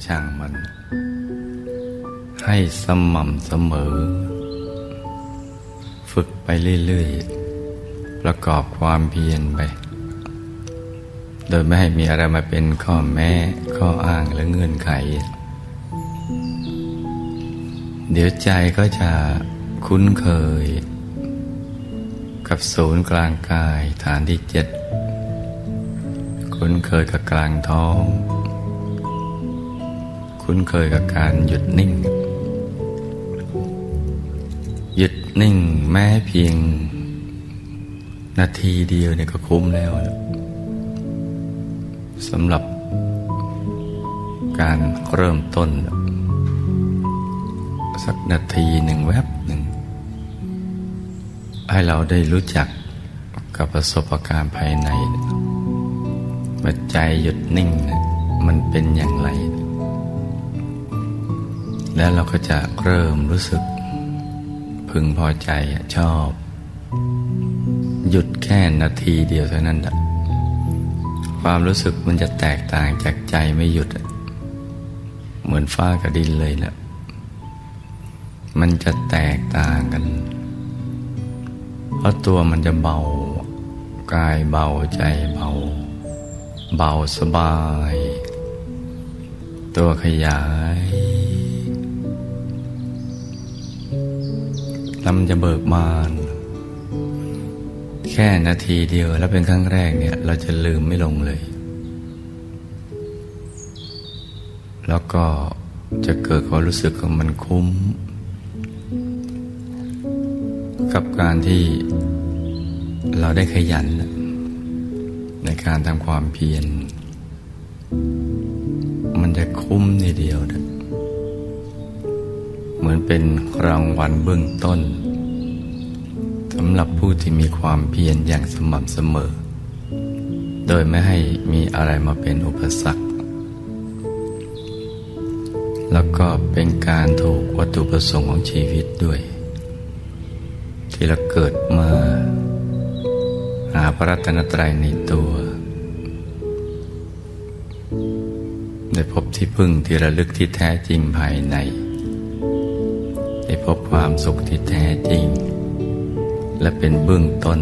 ก็ช่างมัน ให้สม่ำเสมอ ฝึกไปเรื่อยๆ ประกอบความเพียรไป โดยไม่ให้มีอะไรมาเป็นข้อแม้ ข้ออ้างและเงื่อนไข เดี๋ยวใจก็จะคุ้นเคย กับศูนย์กลางกายฐานที่เจ็ด คุ้นเคยกับกลางท้อง คุ้นเคยกับการหยุดนิ่ง หยุดนิ่งแม้เพียง นาทีเดียวเนี่ยก็คุ้มแล้วนะสำหรับการเริ่มต้น สักนาทีหนึ่งแวบหนึ่ง ให้เราได้รู้จักกับประสบการณ์ภายในว่าใจหยุดนิ่งนะมันเป็นอย่างไร แล้วเราก็จะเริ่มรู้สึก พึงพอใจชอบ หยุดแค่นาทีเดียวเท่านั้นแหละความรู้สึกมันจะแตกต่างจากใจไม่หยุด เหมือนฟ้ากับดินเลยนะมันจะแตกต่างกัน เพราะตัวมันจะเบากายเบาใจเบา เบาสบาย ตัวขยาย แล้วมันจะเบิกบาน แค่นาทีเดียวแล้วเป็นครั้งแรกเนี่ย เราจะลืมไม่ลงเลย แล้วก็จะเกิดความรู้สึกของมันคุ้ม กับการที่เราได้ขยัน ในการทำความเพียรมันจะคุ้มทีเดียวนะ เหมือนเป็นรางวัลเบื้องต้นสำหรับผู้ที่มีความเพียรอย่างสม่ำเสมอ โดยไม่ให้มีอะไรมาเป็นอุปสรรค แล้วก็เป็นการถูกวัตถุประสงค์ของชีวิตด้วย ที่เราเกิดมา หาพระรัตนตรัยในตัวได้พบที่พึ่งที่ระลึกที่แท้จริงภายใน พบความสุขที่แท้จริง และเป็นเบื้องต้น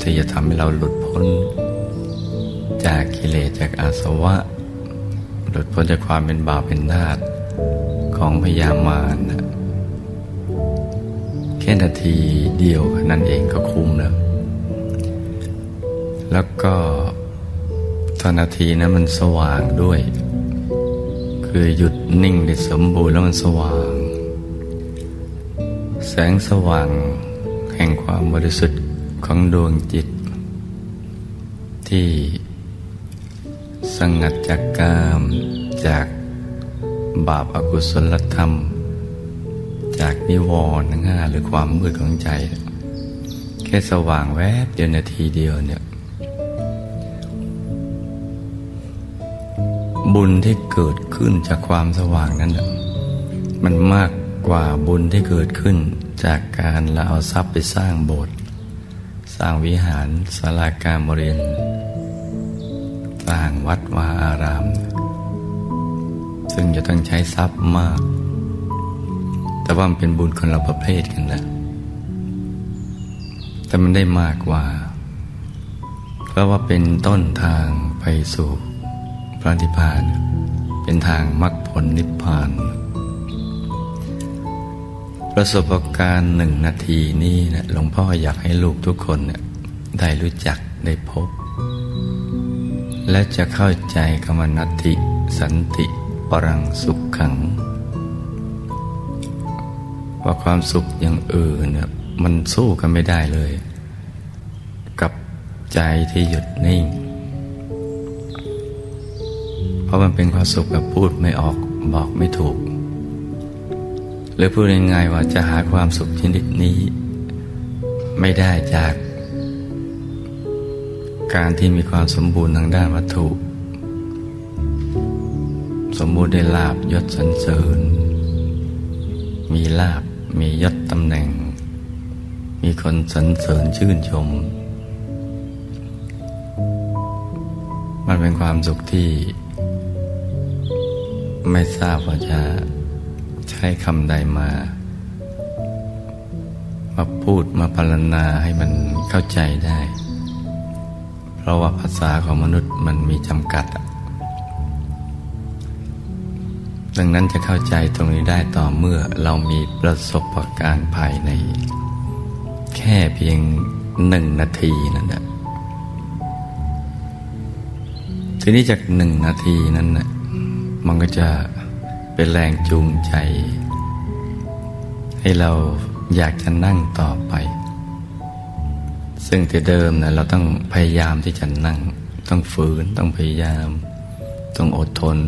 ที่จะทำให้เราหลุดพ้น จากกิเลสจากอาสวะ หลุดพ้นจากความเป็นบาปเป็นทาสของพยามารแค่นาทีเดียวนั่นเองก็คุ้มแล้ว แล้วก็ตอนนาทีนั้นมันสว่างด้วย คือหยุดนิ่งได้สมบูรณ์แล้วมันสว่าง แสงสว่าง แห่งความบริสุทธิ์ของดวงจิต ที่สงัดจากกามจากบาปอากุศลธรรม จากนิวรณ์ทั้งห้าหรือความมืดของใจ แค่สว่างแวบเดียวนาทีเดียวเนี่ยบุญที่เกิดขึ้นจากความสว่างนั้น มันมากกว่าบุญที่เกิดขึ้น จากการเราเอาทรัพย์ไปสร้างโบสถ์สร้างวิหารศาลาการบริเวณสร้างวัดวาอาราม ซึ่งจะต้องใช้ทรัพย์มาก แต่ว่ามันเป็นบุญคนละประเภทกันนะแต่มันได้มากกว่า เพราะว่าเป็นต้นทางไปสู่พระนิพพาน เป็นทางมรรคผลนิพพาน ประสบการณ์หนึ่งนาทีนี้นะหลวงพ่ออยากให้ลูกทุกคนเนี่ยได้รู้จักได้พบ และจะเข้าใจคำว่านัตติ สันติปรังสุขขัง ว่าความสุขอย่างอื่นเนี่ยมันสู้กันไม่ได้เลย กับใจที่หยุดนิ่ง เพราะมันเป็นความสุขแบบพูดไม่ออกบอกไม่ถูก หรือพูดง่ายๆว่าจะหาความสุขชนิดนี้ ไม่ได้จาก การที่มีความสมบูรณ์ทางด้านวัตถุ สมบูรณ์ได้ลาบยศสรรเสริญ มีลาบมียศตำแหน่ง มีคนสรรเสริญชื่นชม มันเป็นความสุขที่ ไม่ทราบว่าจะ ช้คำใดมา มาพูดมาพรรณนาให้มันเข้าใจได้ เพราะว่าภาษาของมนุษย์มันมีจำกัด ดังนั้นจะเข้าใจตรงนี้ได้ต่อเมื่อเรามีประสบการณ์ภายใน แค่เพียงหนึ่งนาทีนั่นแหละทีนี้จากหนึ่งนาทีนั้นน่ะมันก็จะ เป็นแรงจูงใจ ให้เราอยากจะนั่งต่อไป ซึ่งแต่เดิมนะเราต้องพยายามที่จะนั่ง ต้องฝืนต้องพยายาม ต้องอดทน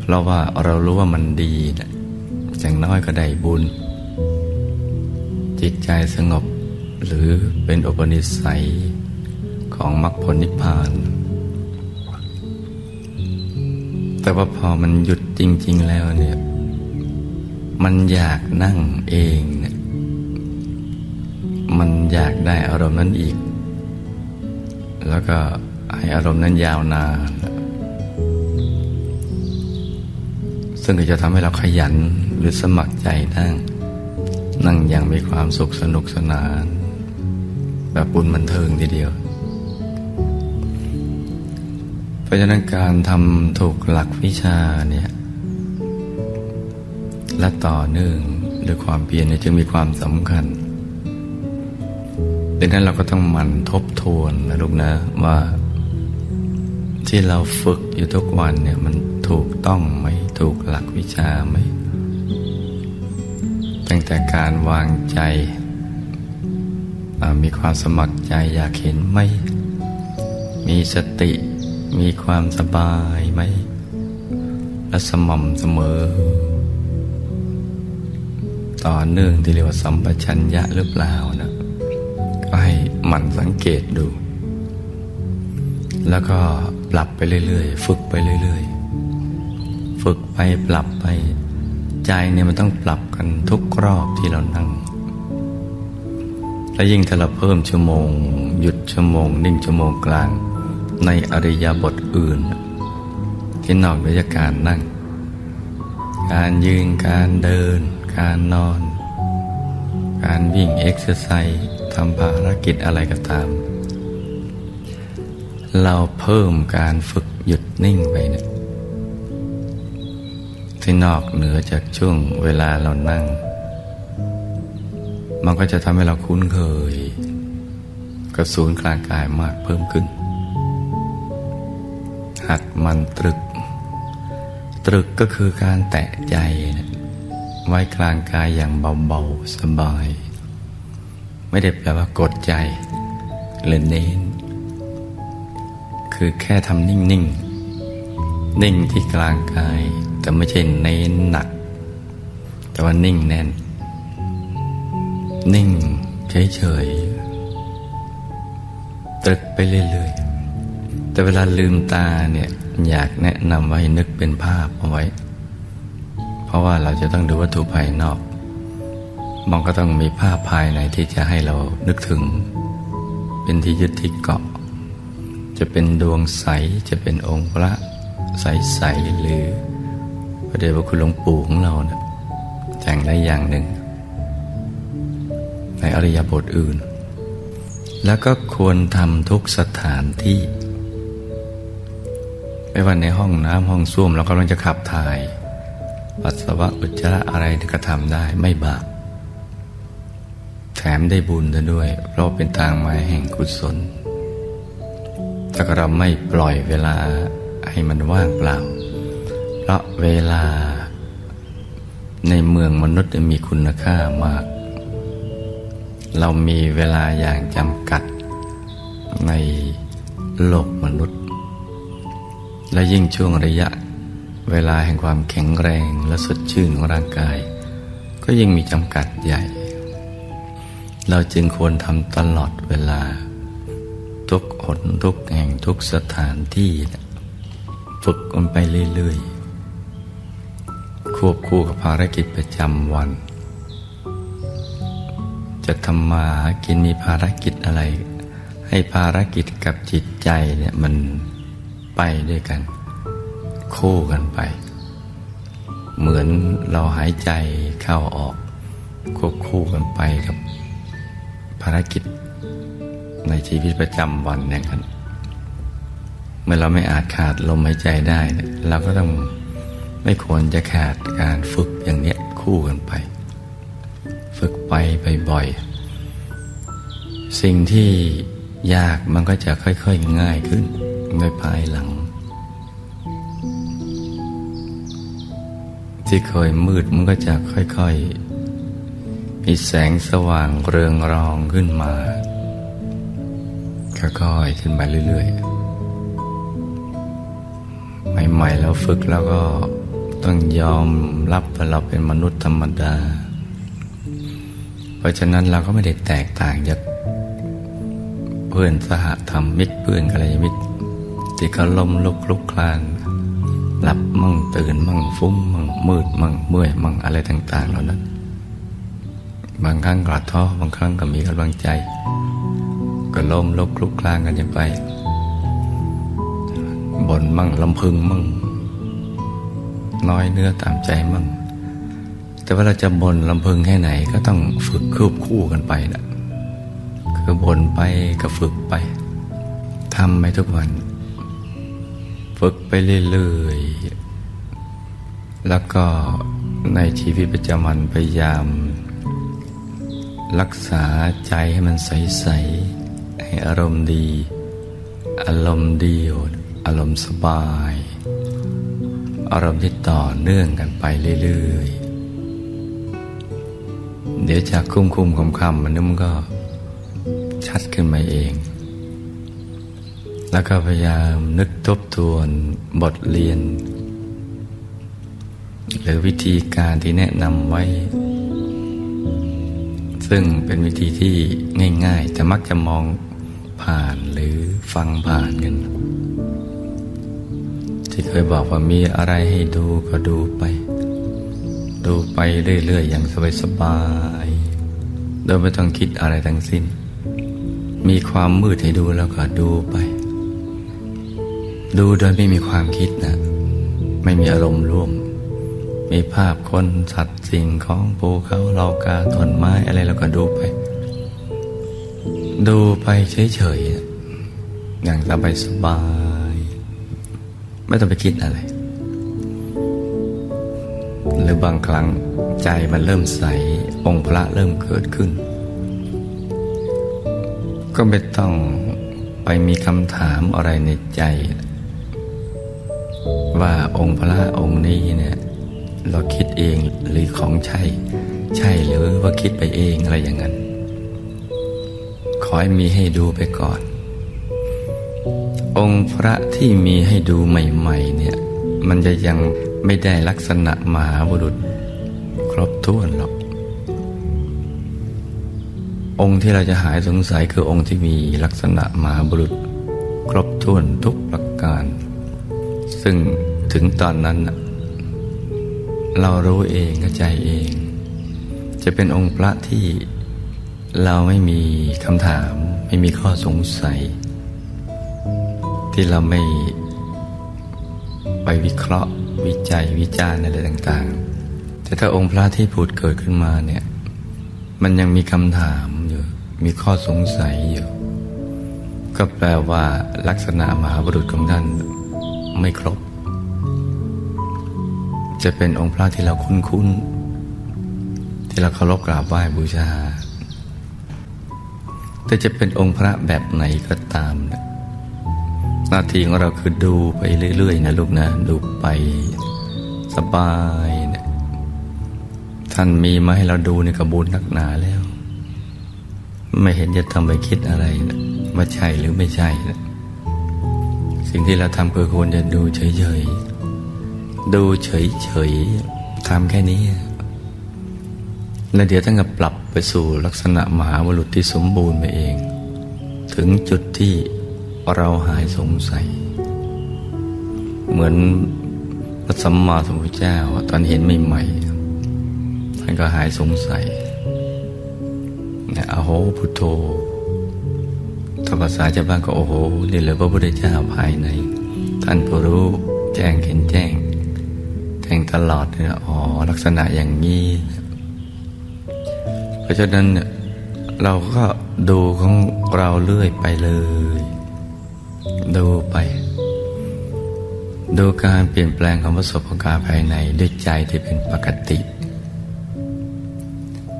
เพราะว่าเรารู้ว่ามันดีนะอย่างน้อยก็ได้บุญ จิตใจสงบหรือเป็นอุปนิสัยของมรรคผลนิพพาน แต่ว่าพอมันหยุด จริง ๆ แล้วเนี่ย มันอยากนั่งเองเนี่ย มันอยากได้อารมณ์นั้นอีก แล้วก็ให้อารมณ์นั้นยาวนาน ซึ่งจะทำให้เราขยันหรือสมัครใจนั่ง นั่งอย่างมีความสุขสนุกสนาน แบบบุญบันเทิงทีเดียวเพราะฉะนั้นการทำถูกหลักวิชาเนี่ย และต่อเนื่องด้วยความเพียรเนี่ยจึงมีความสำคัญดังนั้นเราก็ต้องหมั่นทบทวนนะลูกนะว่า ที่เราฝึกอยู่ทุกวันเนี่ยมันถูกต้องไหมถูกหลักวิชาไหมตั้งแต่การวางใจ มีความสมัครใจอยากเห็นไหม มีสติมีความสบายไหมและสม่ำเสมอ ต่อเนื่องที่เรียกว่าสัมปชัญญะหรือเปล่านะก็ให้มันสังเกตดู แล้วก็ปรับไปเรื่อยๆ ฝึกไปเรื่อยๆ ฝึกไปปรับไป ใจเนี่ยมันต้องปรับกันทุกรอบที่เรานั่ง และยิ่งถ้าเราเพิ่มชั่วโมง หยุดชั่วโมง นิ่งชั่วโมงกลาง ในอริยบทอื่น ที่นอกเหนือจากการนั่ง การยืนการเดิน การนอน การวิ่งเอ็กซ์ไซส์ทำภารกิจอะไรก็ตาม เราเพิ่มการฝึกหยุดนิ่งไปเนี่ยที่นอกเหนือจากช่วงเวลาเรานั่ง มันก็จะทำให้เราคุ้นเคย กับศูนย์กลางกายมากเพิ่มขึ้น หัดมันตรึก ตรึกก็คือการแตะใจนะ ไว้กลางกายอย่างเบาๆสบาย ไม่ได้แปลว่ากดใจหรือเน้น คือแค่ทำนิ่งๆนิ่งที่กลางกาย แต่ไม่ใช่เน้นหนัก แต่ว่านิ่งแน่น นิ่งเฉยๆตรึกไปเรื่อยๆแต่เวลาลืมตาเนี่ยอยากแนะนำว่าให้นึกเป็นภาพเอาไว้ ราะว่าเราจะต้องดูวัตถุภายนอก มันก็ต้องมีภาพภายในที่จะให้เรานึกถึง เป็นที่ยึดที่เกาะ จะเป็นดวงใสจะเป็นองค์พระใสๆหรือพระเดชพระคุณหลวงปู่ของเราเนะอย่งใดอย่างหนึ่ง ในอริยบทอื่น แล้วก็ควรทำทุกสถานที่ ไม่ว่าในห้องน้ำห้องส้วมเรากำลังจะขับถ่าย ปัสสาวะอุจจาระอะไรก็ทำได้ไม่บาปแถมได้บุญด้วย เพราะเป็นทางมาแห่งกุศล ถ้าเราไม่ปล่อยเวลาให้มันว่างเปล่า เพราะเวลา ในเมืองมนุษย์มีคุณค่ามาก เรามีเวลาอย่างจำกัดในโลกมนุษย์ และยิ่งช่วงระยะ เวลาแห่งความแข็งแรงและสดชื่นของร่างกาย ก็ยิ่งมีจำกัดใหญ่ เราจึงควรทำตลอดเวลา ทุกหนทุกแห่งทุกสถานที่ ฝึกมันไปเรื่อยๆ ควบคู่กับภารกิจประจำวัน จะทำมาหากินมีภารกิจอะไร ให้ภารกิจกับจิตใจเนี่ยมันไปด้วยกัน คู่กันไป เหมือนเราหายใจเข้าออกควบคู่กันไปกับภารกิจในชีวิตประจำวันอย่างนั้นเมื่อเราไม่อาจขาดลมหายใจได้เนี่ยเราก็ต้องไม่ควรจะขาดการฝึกอย่างเนี้ยคู่กันไป ฝึกไปบ่อยๆสิ่งที่ยากมันก็จะค่อยๆง่ายขึ้นในภายหลัง ที่เคยมืดมันก็จะค่อยๆ มีแสงสว่างเรืองรองขึ้นมา ค่อยๆ ขึ้นไปเรื่อยๆ ใหม่ๆแล้วฝึกแล้วก็ต้องยอมรับว่าเราเป็นมนุษย์ธรรมดา เพราะฉะนั้นเราก็ไม่ได้แตกต่างจากเพื่อนสหธรรมมิตรเพื่อนกัลยาณมิตรที่เขาล้มลุกลุกคลาน หลับมั่งตื่นมั่งฟุ้งมั่งมืดมั่งเมื่อยมั่งอะไรต่าง ๆ เหล่านั้น บางครั้งกอดท้อบางครั้งก็มีกำลังใจ ก็ล้มลุกคลุกคลานกันย่างไปบ่นมั่งลำพึงมั่งน้อยเนื้อตามใจมั่งแต่ว่าเราจะบ่นลำพึงแค่ไหนก็ต้องฝึกควบคู่กันไปนะคือบ่นไปก็ฝึกไปทำไปทุกวัน ฝึกไปเรื่อยๆ แล้วก็ในชีวิตประจำวันพยายาม รักษาใจให้มันใส ๆ ให้อารมณ์ดี อารมณ์ดียวอารมณ์สบาย อารมณ์ที่ต่อเนื่องกันไปเรื่อยๆ เดี๋ยวจากคุ้มคุมคำคำมันนึกมันก็ชัดขึ้นมาเอง แล้วก็พยายามนึกทบทวนบทเรียน หรือวิธีการที่แนะนำไว้ ซึ่งเป็นวิธีที่ง่าย ๆ แต่มักจะมองผ่านหรือฟังผ่านกัน ที่เคยบอกว่ามีอะไรให้ดูก็ดูไป ดูไปเรื่อย ๆ อย่างสบายๆโดยไม่ต้องคิดอะไรทั้งสิ้น มีความมืดให้ดูแล้วก็ดูไป ดูโดยไม่มีความคิดนะไม่มีอารมณ์ร่วม มีภาพคนสัตว์สิ่งของภูเขาเหล่ากาต้นไม้อะไรแล้วก็ดูไป ดูไปเฉยๆอย่างสบายสบาย ไม่ต้องไปคิดอะไร หรือบางครั้งใจมันเริ่มใส องค์พระเริ่มเกิดขึ้น ก็ไม่ต้องไปมีคำถามอะไรในใจ ว่าองค์พระองค์นี้เนี่ยเราคิดเองหรือของใช่ ใช่หรือว่าคิดไปเองอะไรอย่างนั้น ขอให้มีให้ดูไปก่อน องค์พระที่มีให้ดูใหม่ๆเนี่ยมันจะยังไม่ได้ลักษณะมหาบุรุษ ครบถ้วนหรอก องค์ที่เราจะหายสงสัยคือองค์ที่มีลักษณะมหาบุรุษ ครบถ้วนทุกประการ ซึ่ง ถึงตอนนั้น เรารู้เองเข้าใจเอง จะเป็นองค์พระที่เราไม่มีคำถาม ไม่มีข้อสงสัย ที่เราไม่ไปวิเคราะห์วิจัยวิจารณ์อะไรต่างๆ แต่ถ้าองค์พระที่ผุดเกิดขึ้นมาเนี่ย มันยังมีคำถามอยู่ มีข้อสงสัยอยู่ ก็แปลว่าลักษณะมหาบุรุษของท่านไม่ครบ จะเป็นองค์พระที่เราคุ้นๆ ที่เราเคารพกราบไหว้บูชา แต่จะเป็นองค์พระแบบไหนก็ตามนะหน้าที่ของเราคือดูไปเรื่อยๆนะลูกนะ ดูไปสบายนะท่านมีมาให้เราดูในกระบุญนักหนาแล้ว ไม่เห็นจะทำไปคิดอะไรนะว่าใช่หรือไม่ใช่นะสิ่งที่เราทำคือควรจะดูเฉยๆ ดูเฉยๆทำแค่นี้ แล้วเดี๋ยวท่านก็ปรับไปสู่ลักษณะมหาบุรุษที่สมบูรณ์ไปเอง ถึงจุดที่เราหายสงสัย เหมือนพระสัมมาสัมพุทธเจ้าตอนเห็นใหม่ๆท่านก็หายสงสัยนะอโหพุทโธถ้าภาษาชาวบ้านก็โอ้โหนี่เลยพระพุทธเจ้าภายใน ท่านผู้รู้แจ้งเห็นแจ้ง แต่งตลอดเนี่ยอ๋อลักษณะอย่างนี้เพราะฉะนั้นเนี่ยเราก็ดูของเราเรื่อยไปเลย ดูไป ดูการเปลี่ยนแปลงของประสบการณ์ภายในด้วยใจที่เป็นปกติ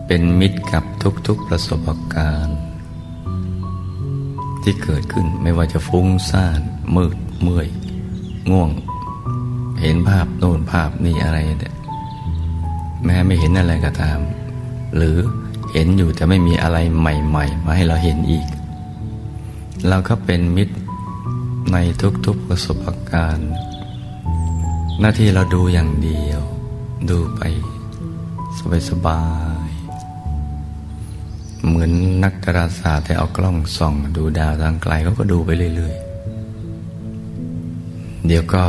เป็นมิตรกับทุกๆประสบการณ์ ที่เกิดขึ้นไม่ว่าจะฟุ้งซ่านมืดเมื่อย ง่วง เห็นภาพโน่นภาพนี้อะไรเนี่ยแม้ไม่เห็นอะไรก็ตาม หรือเห็นอยู่แต่ไม่มีอะไรใหม่ ๆ มาให้เราเห็นอีก เราก็เป็นมิตรในทุกๆประสบการณ์ หน้าที่เราดูอย่างเดียว ดูไป สบายๆเหมือนนักดาราศาสตร์ที่เอากล้องส่อง ดูดาวทางไกลเขาก็ดูไปเรื่อยๆ เดี๋ยวก็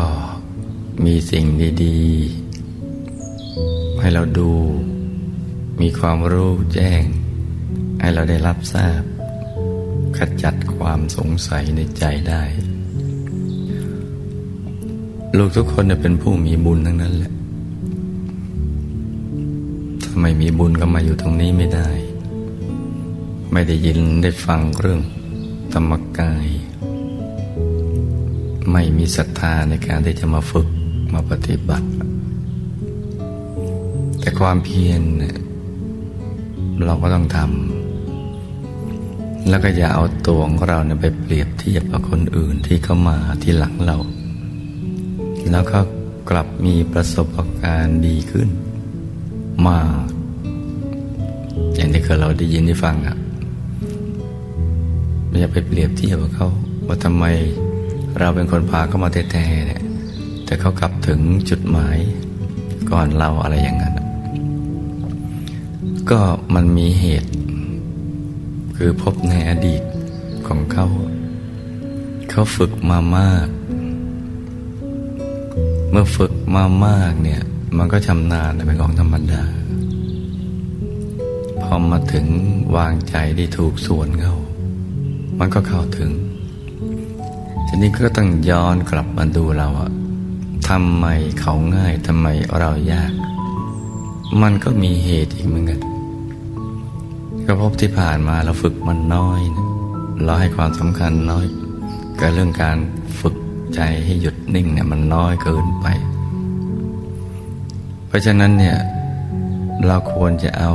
มีสิ่งดีๆ ให้เราดู มีความรู้แจ้ง ให้เราได้รับทราบ ขจัดความสงสัยในใจได้ ลูกทุกคนเนี่ยเป็นผู้มีบุญทั้งนั้นแหละ ถ้าไม่มีบุญก็มาอยู่ตรงนี้ไม่ได้ ไม่ได้ยินได้ฟังเรื่องธรรมกาย ไม่มีศรัทธาในการที่จะมาฝึก มาปฏิบัติ แต่ความเพียรเราก็ต้องทำแล้วก็อย่าเอาตัวของเราเนี่ยไปเปรียบเทียบกับคนอื่นที่เขามาที่หลังเรา แล้วก็กลับมีประสบการณ์ดีขึ้น มาก อย่างที่เคยเราได้ยินได้ฟังอะ่ะอย่าไปเปรียบเทียบกับเขาว่าทำไมเราเป็นคนพาเขามาแท้ๆเนี่ย แต่เขากลับถึงจุดหมาย ก่อนเราอะไรอย่างนั้น ก็มันมีเหตุ คือพบในอดีตของเขา เขาฝึกมามาก เมื่อฝึกมามากเนี่ย มันก็ชำนาญเป็นของธรรมดา พอมาถึงวางใจที่ถูกส่วนเขามันก็เข้าถึงทีนี้ก็ต้องย้อนกลับมาดูเราอะ ทำไมเขาง่ายทำไมเรายาก มันก็มีเหตุอีกเหมือนกันก็พบที่ผ่านมาเราฝึกมันน้อยนะเราให้ความสำคัญน้อยกับเรื่องการฝึกใจให้หยุดนิ่งเนี่ยมันน้อยเกินไป เพราะฉะนั้นเนี่ยเราควรจะเอา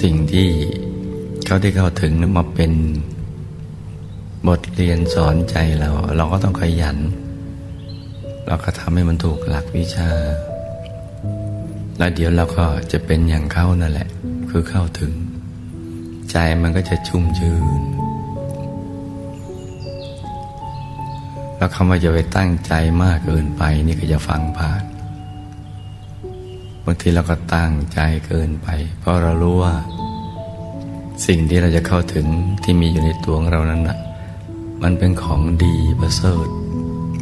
สิ่งที่เขาได้เข้าถึงมาเป็นบทเรียนสอนใจเรา เราก็ต้องขยัน เราก็ทำให้มันถูกหลักวิชา แล้วเดี๋ยวเราก็จะเป็นอย่างเขานั่นแหละ คือเข้าถึง ใจมันก็จะชุ่มชื่นแล้วคำว่าจะไปตั้งใจมากเกินไป นี่ก็จะฟังผ่านบางทีเราก็ตั้งใจเกินไป เพราะเรารู้ว่า สิ่งที่เราจะเข้าถึงที่มีอยู่ในตัวของเรานั้นนะมันเป็นของดีประเสริฐ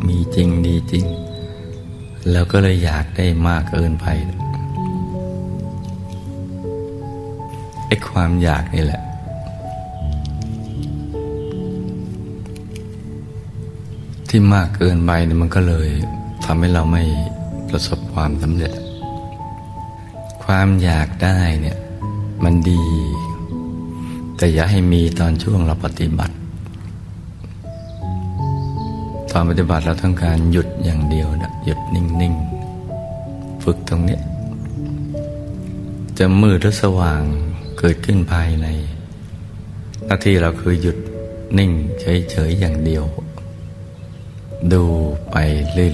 มีจริงดีจริง แล้วก็เลยอยากได้มากเกินไปไอ้ความอยากนี่แหละ ที่มากเกินไปเนี่ยมันก็เลยทำให้เราไม่ประสบความสำเร็จ ความอยากได้เนี่ยมันดี แต่อย่าให้มีตอนช่วงเราปฏิบัติ ตอนปฏิบัติเราต้องการหยุดอย่างเดียวนะหยุดนิ่งๆ ฝึกตรงนี้ จะมืดหรือสว่างเกิดขึ้นภายใน หน้าที่เราคือหยุดนิ่งเฉยๆอย่างเดียว ดูไป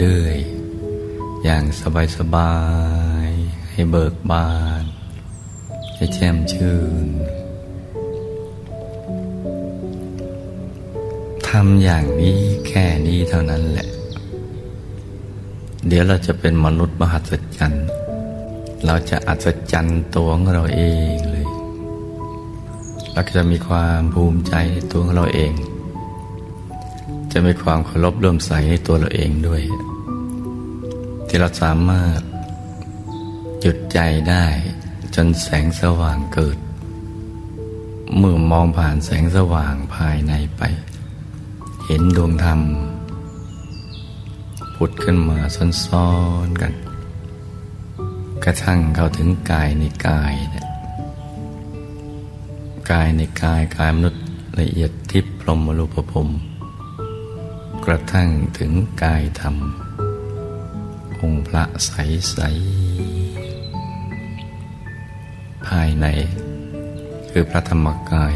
เรื่อยๆ อย่างสบายๆ ให้เบิกบาน ให้แจ่มชื่น ทำอย่างนี้แค่นี้เท่านั้นแหละ เดี๋ยวเราจะเป็นมนุษย์มหัศจรรย์เราจะอัศจรรย์ตัวของเราเองเลยเราจะมีความภูมิใจในตัวของเราเอง จะมีความเคารพเริ่มใสในตัวเราเองด้วย ที่เราสามารถหยุดใจได้จนแสงสว่างเกิด เมื่อมองผ่านแสงสว่างภายในไป เห็นดวงธรรม ผุดขึ้นมาซ้อนๆกัน กระทั่งเข้าถึงกายในกายเนี่ยกายในกายกายมนุษย์ละเอียดทิพย์พรหมรูปภพกระทั่งถึงกายธรรม องค์พระใสใสๆภายใน คือพระธรรมกาย